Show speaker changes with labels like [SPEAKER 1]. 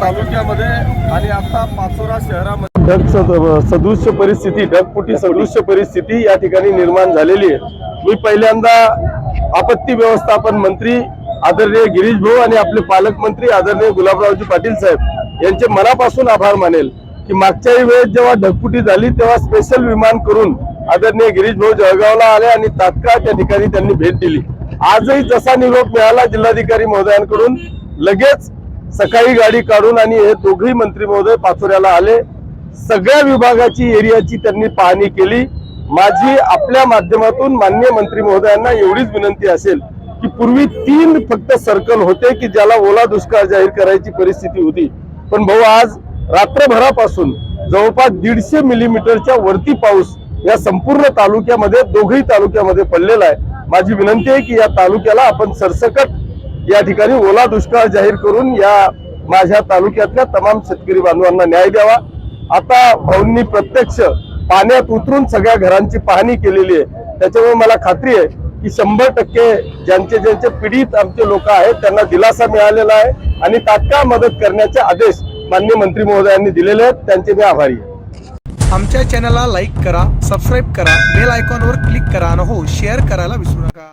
[SPEAKER 1] तालुक्यामध्ये आणि आता पाचोरा शहरामध्ये ढग सदृश्य परिस्थिती ढगपुटी सदृश्य परिस्थिती या ठिकाणी निर्माण झालेली आहे. मी पहिल्यांदा आपत्ती व्यवस्थापन मंत्री आदरणीय गिरीश भाऊ आणि आपले पालकमंत्री आदरणीय गुलाबरावजी पाटील साहेब यांचे मनापासून आभार मानेल की मागच्याही वेळेस जेव्हा ढगपुटी झाली तेव्हा स्पेशल विमान करून आदरणीय गिरीश भाऊ जळगावला आले आणि तात्काळ त्या ठिकाणी त्यांनी भेट दिली. आजही जसा निरोप मिळाला जिल्हाधिकारी महोदयांकडून लगेच सकाळी गाडी काढून आणि हे दोघेही मंत्री महोदय पाचोऱ्याला आले. सगळ्या विभागाची एरियाची त्यांनी पाहणी केली. माझी आपल्या माध्यमातून मान्य मंत्री महोदयांना एवढीच विनंती असेल की पूर्वी तीन फक्त सर्कल होते की ज्याला ओला दुष्काळ जाहीर करायची परिस्थिती होती. पण भाऊ आज रात्रभरापासून जवळपास दीडशे मिलीमीटरच्या वरती पाऊस या संपूर्ण तालुक्यामध्ये दोघही तालुक्यामध्ये पडलेला आहे. माझी विनंती आहे की या तालुक्याला आपण सरसकट या ठिकाणी ओला दुष्काळ जाहीर करून या माझ्या तालुक्यातल्या तमाम शेतकरी बांधवांना न्याय द्यावा. आता भाऊंनी प्रत्यक्ष पाण्यात उतरून सगळ्या घरांची पाहणी केलेली आहे. त्याच्यामुळे मला खात्री आहे की शंभर टक्के ज्यांचे ज्यांचे पीडित आमचे लोक आहेत त्यांना दिलासा मिळालेला आहे आणि तात्काळ मदत करण्याचे आदेश मान्य मंत्री महोदयांनी दिलेले आहेत. त्यांचे मी आभारी आहे.
[SPEAKER 2] आमच्या चॅनलला लाईक करा सबस्क्राईब करा बेल आयकॉनवर क्लिक करा आणि हो शेअर करायला विसरू नका.